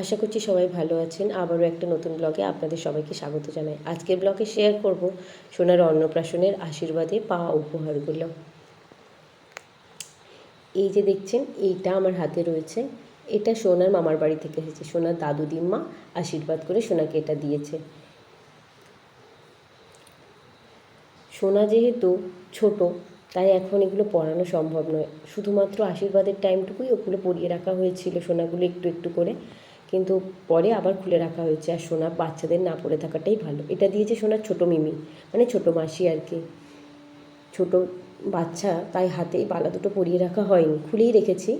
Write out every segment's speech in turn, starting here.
আশা করছি সবাই ভালো আছেন। আবারও একটা নতুন ব্লগে আপনাদের সবাইকে স্বাগত জানাই। আজকের ব্লগে শেয়ার করব সোনার অন্নপ্রাশনের আশীর্বাদে পাওয়া উপহারগুলো। এই যে দেখছেন, এইটা আমার হাতে রয়েছে। এটা সোনার মামার বাড়ি থেকে এসেছে। সোনার দাদু দিম্মা আশীর্বাদ করে সোনাকে এটা দিয়েছে। সোনা যেহেতু ছোট, তাই এখন এগুলো পড়ানো সম্ভব নয়। শুধুমাত্র আশীর্বাদের টাইমটুকুই ওগুলো পরিয়ে রাখা হয়েছিল সোনাগুলো একটু একটু করে। কিন্তু পরে আবার খুলে রাখা হয়েছে আর সোনা বাচ্চাদের না পড়ে থাকাটাই ভালো। এটা দিয়েছে সোনার ছোট মিমি মানে ছোট মাসি আর কি। ছোট বাচ্চা, তাই হাতে বালা দুটো পরিয়ে রাখা হয়নি। খুলেই রেখেছি,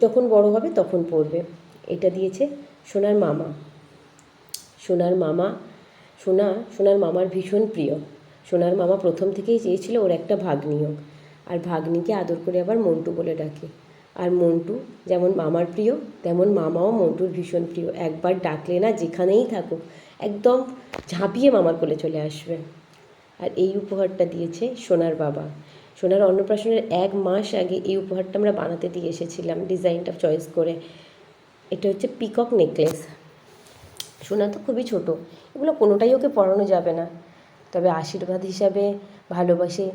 যখন বড় হবে তখন পরবে। এটা দিয়েছে সোনার মামা। সোনার মামা, সোনা, সোনার মামার ভীষণ প্রিয়। সোনার মামা প্রথম থেকেই চেয়েছিল ওর একটা ভাগ্নি হোক আর ভাগ্নিকে আদর করে আবার মন্টু বলে ডাকে। আর মন্টু যেমন মামার প্রিয়, তেমন মামাও মন্টুর ভীষণ প্রিয়। একবার ডাকলে না যেখানেই থাকুক, একদম ঝাঁপিয়ে মামার কোলে চলে আসবে। আর এই উপহারটা দিয়েছে সোনার বাবা। সোনার অন্নপ্রাশনের এক মাস আগে এই উপহারটা আমরা বানাতে দিয়ে এসেছিলাম, ডিজাইনটা চয়েস করে। এটা হচ্ছে পিকক নেকলেস। সোনা তো খুবই ছোট, এগুলো কোনোটাই ওকে পরানো যাবে না। তবে আশীর্বাদ হিসাবে ভালোবাসে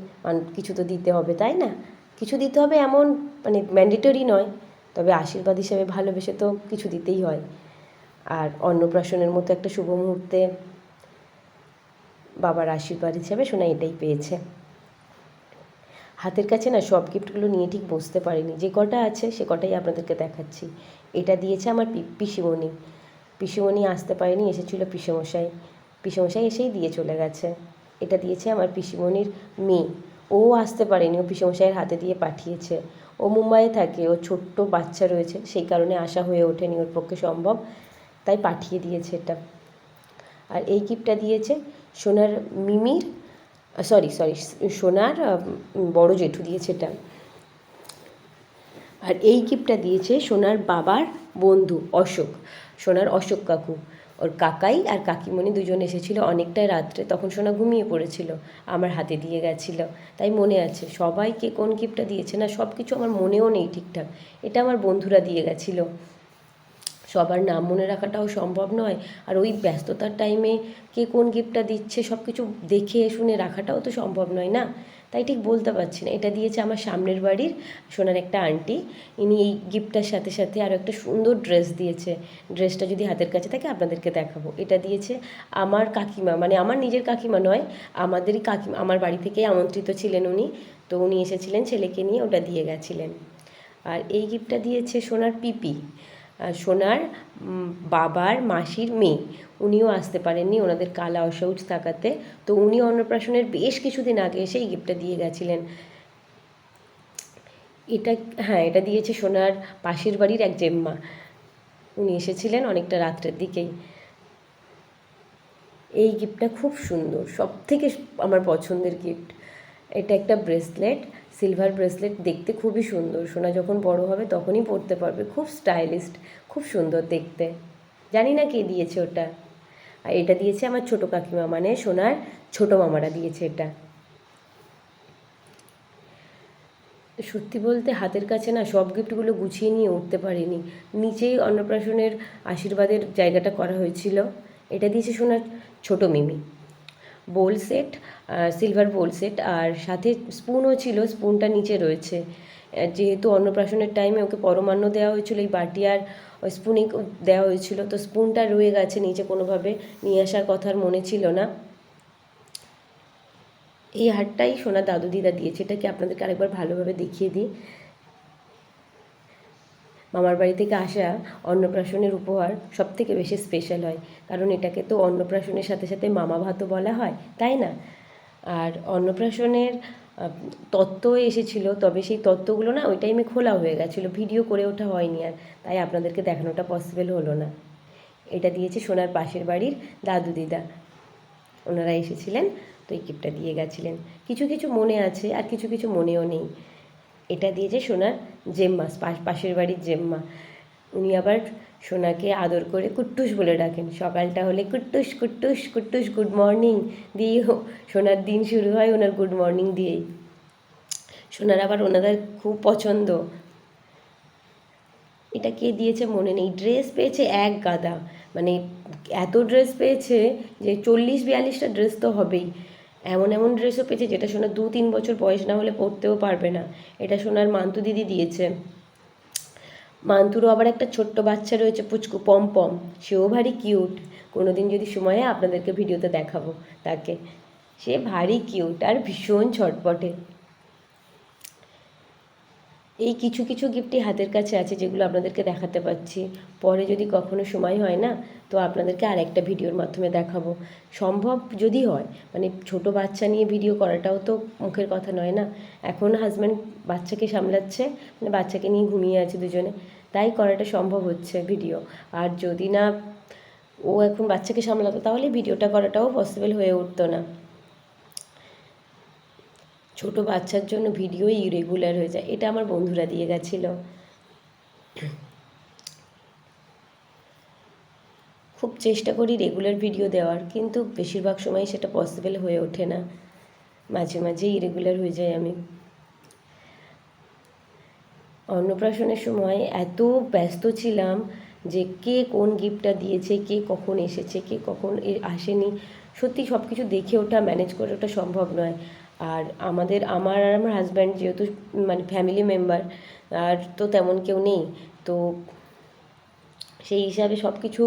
কিছু তো দিতে হবে, তাই না? কিছু দিতে হবে এমন মানে ম্যান্ডেটরি নয়, তবে আশীর্বাদ হিসাবে ভালোবেসে তো কিছু দিতেই হয়। আর অন্নপ্রাশনের মতো একটা শুভ মুহূর্তে বাবার আশীর্বাদ হিসাবে সোনা এটাই পেয়েছে। হাতের কাছে না সব গিফটগুলো নিয়ে ঠিক বসতে পারিনি। যে কটা আছে সে কটাই আপনাদেরকে দেখাচ্ছি। এটা দিয়েছে আমার পিসিমণি। পিসিমণি আসতে পারেনি, এসেছিল পিসেমশাই। পিসেমশাই এসেই দিয়ে চলে গেছে। এটা দিয়েছে আমার পিসিমণির মেয়ে। ও আসতে পারেনি, ও পিসেমশাইয়ের হাতে দিয়ে পাঠিয়েছে। ও মুম্বাইয়ে থাকে, ও ছোট্ট বাচ্চা রয়েছে, সেই কারণে আসা হয়ে ওঠেনি ওর পক্ষে সম্ভব, তাই পাঠিয়ে দিয়েছে এটা। আর এই গিফটটা দিয়েছে সোনার মিমির, সরি সরি, সোনার বড় জেঠু দিয়েছে এটা। আর এই গিফটটা দিয়েছে সোনার বাবার বন্ধু অশোক। সোনার অশোক কাকু। ওর কাকাই আর কাকিমণি দুজন এসেছিল অনেকটাই রাত্রে, তখন সোনা ঘুমিয়ে পড়েছিল, আমার হাতে দিয়ে গেছিল। তাই মনে আছে, সবাইকে কোন গিফটটা দিয়েছে না সব কিছু আমার মনেও নেই ঠিকঠাক। এটা আমার বন্ধুরা দিয়ে গেছিল। সবার নাম মনে রাখাটাও সম্ভব নয়। আর ওই ব্যস্ততার টাইমে কে কোন গিফটটা দিচ্ছে সব কিছু দেখে শুনে রাখাটাও তো সম্ভব নয় না? তাই ঠিক বলতে পারছি না। এটা দিয়েছে আমার সামনের বাড়ির সোনার একটা আন্টি ইনি এই গিফটটার সাথে সাথে আরও একটা সুন্দর ড্রেস দিয়েছে। ড্রেসটা যদি হাতের কাছে থাকে আপনাদেরকে দেখাবো। এটা দিয়েছে আমার কাকিমা। মানে আমার নিজের কাকিমা নয়, আমাদেরই কাকিমা। আমার বাড়ি থেকেই আমন্ত্রিত ছিলেন উনি। তো উনি এসেছিলেন, ছেলেকে নিয়ে ওটা দিয়ে গেছিলেন। আর এই গিফটটা দিয়েছে সোনার পিপি। সোনার বাবার মাসির মেয়ে। উনিও আসতে পারেননি, ওনাদের কালা অসৌচ থাকাতে। তো উনি অন্নপ্রাশনের বেশ কিছুদিন আগে এসে এই গিফটটা দিয়ে গেছিলেন। এটা হ্যাঁ এটা দিয়েছে সোনার পাশের বাড়ির এক জেম্মা। উনি এসেছিলেন অনেকটা রাত্রের দিকেই। এই গিফটটা খুব সুন্দর সব থেকে আমার পছন্দের গিফট এটা একটা ব্রেসলেট সিলভার ব্রেসলেট দেখতে খুবই সুন্দর। সোনা যখন বড় হবে তখনই পরতে পারবে। খুব স্টাইলিস্ট খুব সুন্দর দেখতে। জানি না কে দিয়েছে ওটা। আর এটা দিয়েছে আমার ছোটো কাকিমা মানে সোনার ছোটো মামারা দিয়েছে এটা। সত্যি বলতে হাতের কাছে না সব গিফটগুলো গুছিয়ে নিয়ে উঠতে পারিনি। নিচেই অন্নপ্রাশনের আশীর্বাদের জায়গাটা করা হয়েছিল। এটা দিয়েছে সোনার ছোটো Mimi. Bowl set silver bowl set আর সাথে স্পুনও ছিল স্পুনটা নিচে রয়েছে। যেহেতু অন্নপ্রাশনের টাইমে ওকে পরমান্ন দেওয়া হয়েছিল, এই বাটি আর ওই স্পুনই দেওয়া হয়েছিল, তো স্পুনটা রয়ে গেছে নিচে, কোনোভাবে নিয়ে আসার কথার মনে ছিল না। এই হারটাই সোনা দাদু দিদা দিয়েছে, এটাকে আপনাদেরকে আরেকবার ভালোভাবে দেখিয়ে দিই। মামার বাড়ি থেকে আসা অন্নপ্রাশনের উপহার সব থেকে বেশি স্পেশাল হয়। কারণ এটাকে তো অন্নপ্রাশনের সাথে সাথে মামা ভাতও বলা হয়, তাই না? আর অন্নপ্রাশনের তত্ত্ব এসেছিল, তবে সেই তত্ত্বগুলো না ওই টাইমে খোলা হয়ে গেছিল ভিডিও করে ওঠা হয়নি আর, তাই আপনাদেরকে দেখানোটা পসিবল হলো না। এটা দিয়েছে সোনার পাশের বাড়ির দাদু দিদা। ওনারা এসেছিলেন, তো এই গিফটটা দিয়ে গেছিলেন। কিছু কিছু মনে আছে আর কিছু কিছু মনেও নেই। এটা দিয়েছে সোনার জেম্মা পাশের বাড়ির জেম্মা। উনি আবার সোনাকে আদর করে কুট্টুস বলে ডাকেন। সকালটা হলে কুট্টুস কুট্টুস কুট্টুস গুড মর্নিং দিয়ে সোনার দিন শুরু হয় ওনার গুড মর্নিং দিয়েই। সোনার আবার ওনাদের খুব পছন্দ। এটা কে দিয়েছে মনে নেই। ড্রেস পেয়েছে এক গাদা। মানে এত ড্রেস পেয়েছে যে চল্লিশ, বিয়াল্লিশটা ড্রেস তো হবেই। এমন এমন ড্রেসও পেয়েছে যেটা শোনা দু তিন বছর বয়স না হলে পরতেও পারবে না। এটা শোনার মান্তু দিদি দিয়েছে। মান্তুরও আবার একটা ছোট্ট বাচ্চা রয়েছে, পুচকু পম পম সেও ভারী কিউট কোনো দিন যদি সময় হয় আপনাদেরকে ভিডিওতে দেখাবো তাকে। সে ভারী কিউট আর ভীষণ ছটপটে। এই কিছু কিছু গিফটই হাতের কাছে আছে যেগুলো আপনাদেরকে দেখাতে পাচ্ছি। পরে যদি কখনো সময় হয় না, তো আপনাদেরকে আর একটা ভিডিওর মাধ্যমে দেখাবো। সম্ভব যদি হয় মানে ছোট বাচ্চা নিয়ে ভিডিও করাটাও তো মুখের কথা নয় না? এখন হাজব্যান্ড বাচ্চাকে সামলাচ্ছে মানে বাচ্চাকে নিয়ে ঘুমিয়ে আছে দুজনে। তাই করাটা সম্ভব হচ্ছে ভিডিও আর যদি না, ও এখন বাচ্চাকে সামলাতো, তাহলে ভিডিওটা করাটাও পসিবল হয়ে উঠতো না। ছোট বাচ্চার জন্য ভিডিও ইরেগুলার হয়ে যায়। এটা আমার বন্ধুরা দিয়ে গেছিল। খুব চেষ্টা করি রেগুলার ভিডিও দেওয়ার, কিন্তু বেশিরভাগ সময় সেটা পসিবল হয়ে ওঠে না। মাঝে মাঝে ইরেগুলার হয়ে যায় আমি। অন্নপ্রাশনের সময় এত ব্যস্ত ছিলাম যে কে কোন গিফটটা দিয়েছে, কে কখন এসেছে, কে কখন আসেনি। সত্যি সব কিছু দেখে ওটা ম্যানেজ করে ওটা সম্ভব নয়। আর আমাদের, আমার আর আমার হাজব্যান্ড যেহেতু মানে ফ্যামিলি মেম্বার আর তো তেমন কেউ নেই, তো সেই হিসাবে সব কিছু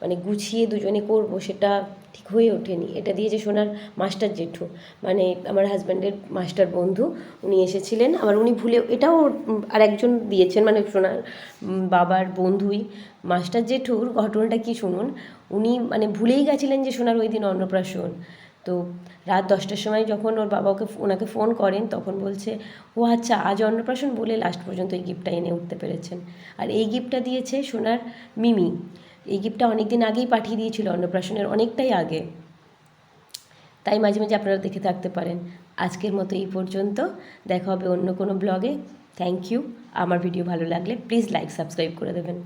মানে গুছিয়ে দুজনে করব সেটা ঠিক হয়ে ওঠেনি। এটা দিয়েছে সোনার মাস্টার জেঠু মানে আমার হাজব্যান্ডের মাস্টার বন্ধু, উনি এসেছিলেন। আবার উনি ভুলে এটাও আর একজন দিয়েছেন মানে সোনার বাবার বন্ধুই, মাস্টার জেঠুর। ঘটনাটা কি শুনুন? উনি মানে ভুলেই গেছিলেন যে সোনার ওই দিন অন্নপ্রাশন। তো রাত দশটার সময় যখন ওর বাবা ওকে ওনাকে ফোন করেন, তখন বলছে, ও আচ্ছা আজ অন্নপ্রাশন বলে লাস্ট পর্যন্ত এই গিফটটা এনে উঠতে পেরেছেন। আর এই গিফটটা দিয়েছে সোনার মিমি। এই গিফটটা অনেক দিন আগেই পাঠিয়ে দিয়েছিল অন্নপ্রাশনের, অনেকটাই আগে। তাই মাঝে মাঝে আপনারা দেখে থাকতে পারেন। আজকের মতো এই পর্যন্ত। দেখা হবে অন্য কোনো ব্লগে থ্যাংক ইউ আমার ভিডিও ভালো লাগলে প্লিজ লাইক সাবস্ক্রাইব করে দেবেন।